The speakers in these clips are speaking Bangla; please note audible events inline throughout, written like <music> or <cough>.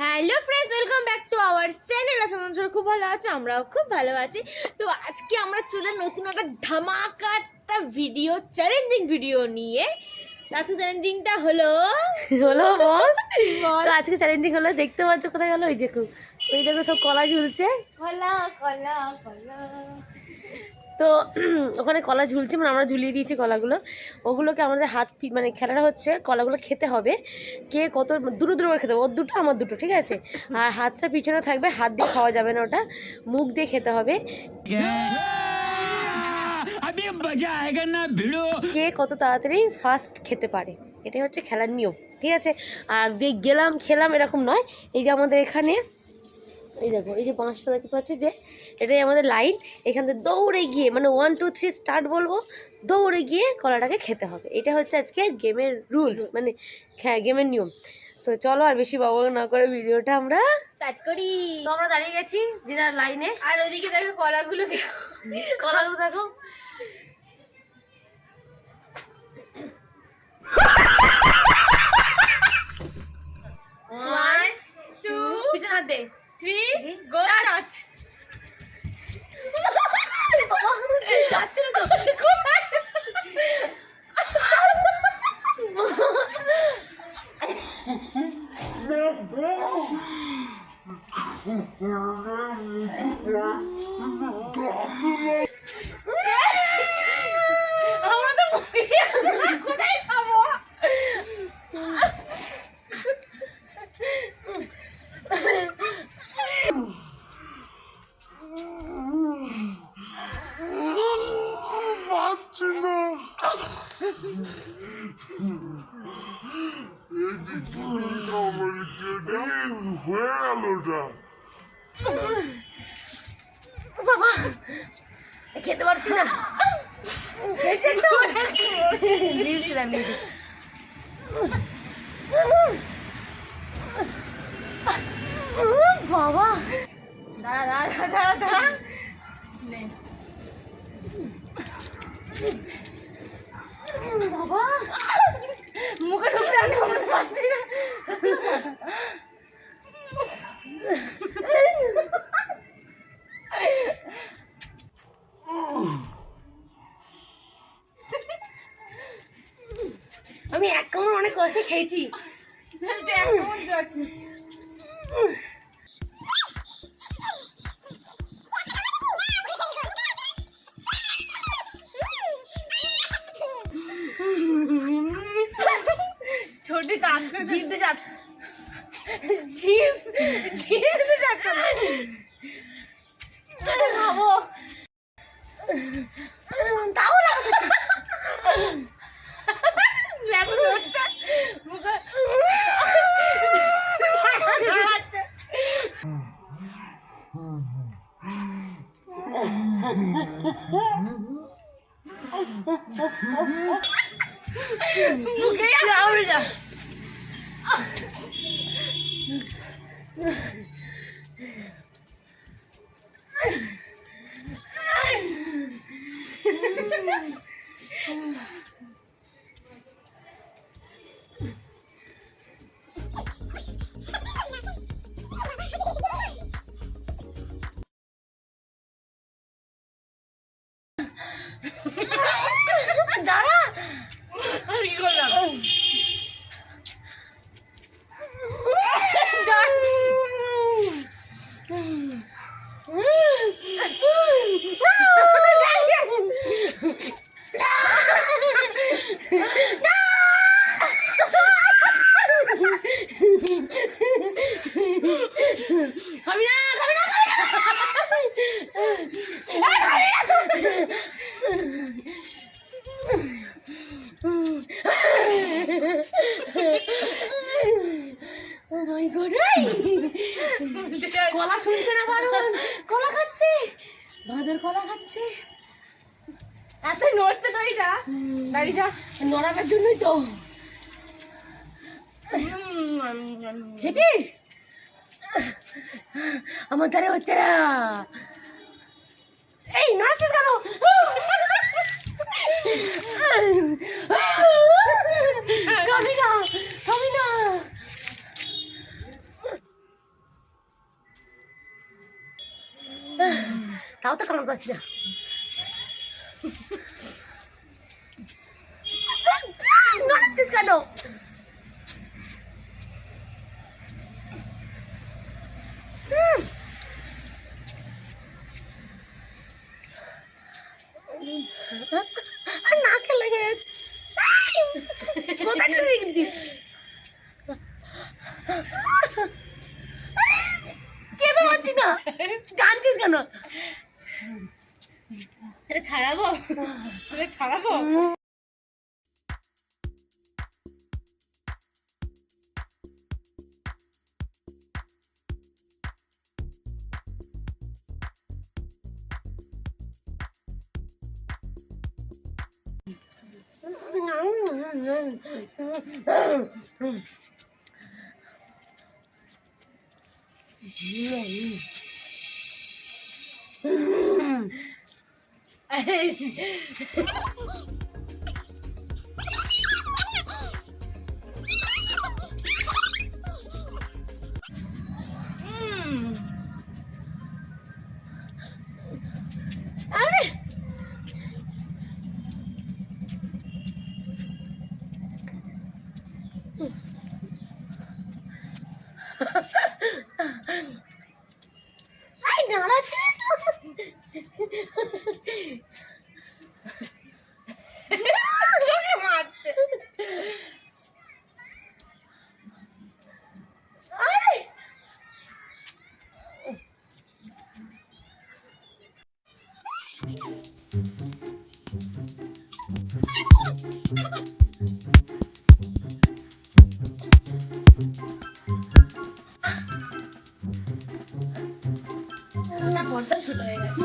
Hello friends welcome back to our channel করি খুব ভালো আছো আমরাও খুব ভালো আছি। তো আজকে আমরা চলে নতুন একটা ধামাকাটা ভিডিও চ্যালেঞ্জিং ভিডিও নিয়ে। আজকে চ্যালেঞ্জিংটা হলো হলো বল। বল। তো আজকে চ্যালেঞ্জিং হলো দেখতে পাচ্ছ কোথায় গেল? ওই দেখো ওই দেখো সব কলা ঝুলছে। কলা কলা কলা। তো <clears throat> ওখানে কলা ঝুলছে মানে আমরা ঝুলিয়ে দিয়েছি কলাগুলো। ওগুলোকে আমাদের হাত মানে খেলাটা হচ্ছে কলাগুলো খেতে হবে। কে কত দুটো দুটো করে খেতে হবে ওর দুটো আমার দুটো ঠিক আছে? আর হাতটা পিছনে থাকবে হাত দিয়ে খাওয়া যাবে না ওটা মুখ দিয়ে খেতে হবে। কে? কত তাড়াতাড়ি ফার্স্ট খেতে পারে এটাই হচ্ছে খেলার নিয়ম ঠিক আছে? আর গেলাম খেলাম এরকম নয় এই যে আমাদের এখানে এই দেখো এই যে বাঁশটা দেখতে পাচ্ছি যে এটাই আমাদের লাইন এখান থেকে দৌড়ে গিয়ে মানে ওয়ান টু থ্রি স্টার্ট বলব দৌড়ে গিয়ে কলাটাকে খেতে হবে। এটা হচ্ছে আজকে গেমের রুলস মানে গেমের নিয়ম। তো চলো আর বেশি বাবা না করে ভিডিওটা আমরা স্টার্ট করি। তো আমরা দাঁড়িয়ে গেছি যে যার লাইনে আর ওইদিকে দেখো কলাগুলোকে <laughs> কলাগুলো দেখো। ওয়ান টু পিছনে হাত দে। থ্রি গো স্টার্ট যাচ্ছে হয়ে গেল ওটা। বাবা, খেতে পারছি না। দিয়েছি বাবা, দাঁড়া দাঁড়া দাঁড়া মুখে ঢুকতে আমি পারছি না। আমি এক কামড় অনেক কষ্টে খেয়েছি। ছোটি কাজ করে জিভ দিয়ে চাট জিভ জিভ দিয়ে যাচ্ছে খাব তাও না এখন হচ্ছে মুখে আচ্ছা মুখে যাও যা দাঁড়া কলা খাচ্ছে এত নড়ছে তো দাঁড়িয়ে যা। নড়াবার জন্যই তো। খেয়েছিস? আমার ধারে হচ্ছে না। এই, নাড়াচ্ছিস কেন? খাবি না খাবি না তাও তো কামড় পাচ্ছি না কেন। আর নাকে লেগে গেছে কোথায়? খেতে পারছি না টানছিস কেন এটা ছাড়াবো এটা ছাড়াবো আরে and <laughs> পর্দা ছোট হয়ে গেছে।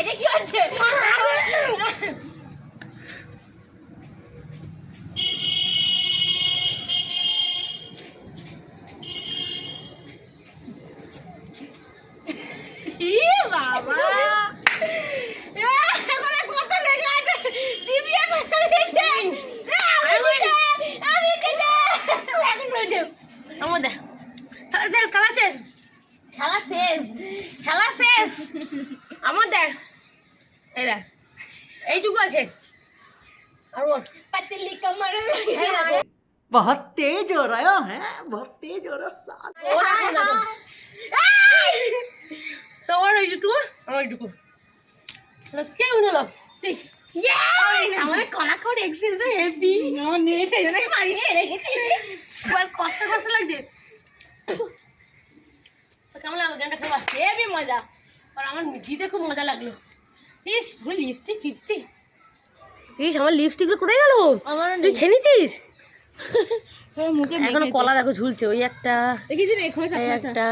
এটা কি হচ্ছে দেখ এই দেখ এইটুকু আছে আর বল पतली कमर में এই দেখো बहुत तेज हो रहा है बहुत तेज हो रहा साथ ওর এখন দেখো তোমার ওইটুকু আমার ওইটুকু কেউ নিল তুই আমাদের কলাকর এক্সপ্রেস হেভি নে সেই জন্য মারিয়ে রেখেছি এবার কষ্ট কষ্ট লাগছে তো কেমন লাগলো গেমটা খেলা হেভি মজা আর আমার জিতে খুব মজা লাগল। ইস পুরো লিপস্টিক লিপস্টিক ইস আমার লিপস্টিকগুলো কোথায় গেল? আমার তুই খেয়ে নিছিস মুখে এখনও কলা দেখো ঝুলছে ওই একটা। একটা।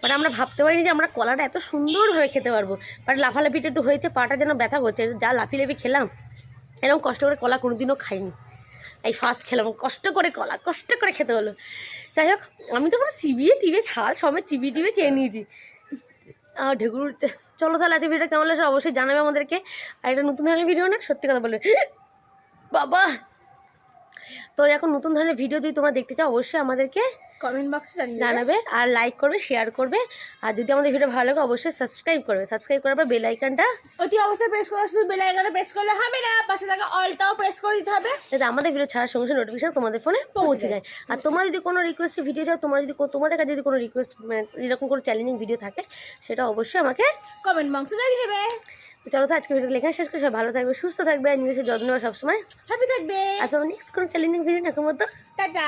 বাট আমরা ভাবতে পারিনি যে আমরা কলাটা এত সুন্দরভাবে খেতে পারব। বাট লাফালাফিটা একটু হয়েছে পাটা যেন ব্যথা করছে। যা লাফি লাফি খেলাম এরকম কষ্ট করে কলা কোনোদিনও খাইনি। এই ফার্স্ট খেলাম কষ্ট করে কলা কষ্ট করে খেতে হলো। যাই হোক আমি তো পুরো চিবিয়ে টিবিয়ে ছাল সমেত চিবিয়ে টিবিয়ে খেয়ে নিয়েছি। ঢেকুর চলো তাহলে আজকে ভিডিওটা কেমন লাগছে অবশ্যই জানাবে আমাদেরকে। আর এটা নতুন ধরনের ভিডিও না, সত্যি কথা বলবে। বাবা! তো এখন নতুন ধরনের ভিডিও যদি তোমরা দেখতে চাও অবশ্যই আমাদেরকে কমেন্ট বক্সে জানাবে আর লাইক করবে শেয়ার করবে। আর যদি আমাদের ভিডিও ভালো লাগে অবশ্যই সাবস্ক্রাইব করবে। সাবস্ক্রাইব করার পর বেল আইকনটা অতি অবশ্যই প্রেস করে শুধু বেল আইকনে প্রেস করলে হবে না। পাশে থাকা অলটাও প্রেস করে দিতে হবে। যাতে আমাদের ভিডিও ছাড়ার সঙ্গে সঙ্গে নোটিফিকেশন তোমাদের ফোনে পৌঁছে যায়। আর তোমরা যদি কোনো রিকোয়েস্ট ভিডিও চাও তোমরা যদি তোমাদের কাছে যদি কোনো রিকোয়েস্ট মানে এরকম কোনো চ্যালেঞ্জিং ভিডিও থাকে সেটা অবশ্যই আমাকে কমেন্ট বক্সে জানিয়ে দেবে। তো চলো তো আজকে ভিডিও লেখা শেষ করে। সব ভালো থাকবে সুস্থ থাকবে আর নিজের যত্ন নেওয়া সবসময় হ্যাপি থাকবে। আসলে নেক্সট কোনো চ্যালেঞ্জিং ভিডিও এখন মতো টাটা